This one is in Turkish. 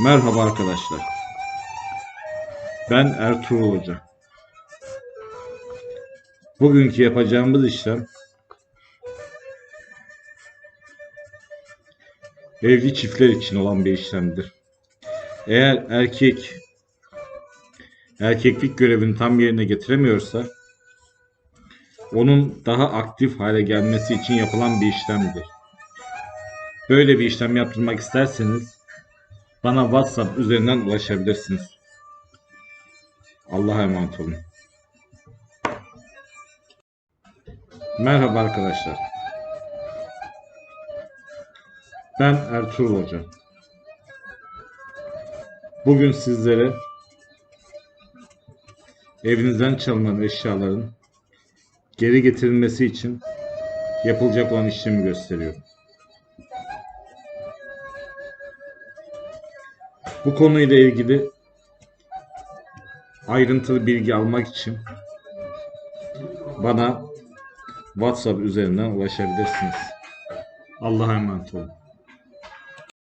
Merhaba arkadaşlar. Ben Ertuğrul Hoca. Bugünkü yapacağımız işlem evli çiftler için olan bir işlemdir. Eğer erkek erkeklik görevini tam yerine getiremiyorsa onun daha aktif hale gelmesi için yapılan bir işlemdir. Böyle bir işlem yaptırmak isterseniz bana WhatsApp üzerinden ulaşabilirsiniz. Allah'a emanet olun. Merhaba arkadaşlar. Ben Ertuğrul Hoca. Bugün sizlere evinizden çalınan eşyaların geri getirilmesi için yapılacak olan işlemi gösteriyorum. Bu konuyla ilgili ayrıntılı bilgi almak için bana WhatsApp üzerinden ulaşabilirsiniz. Allah'a emanet olun.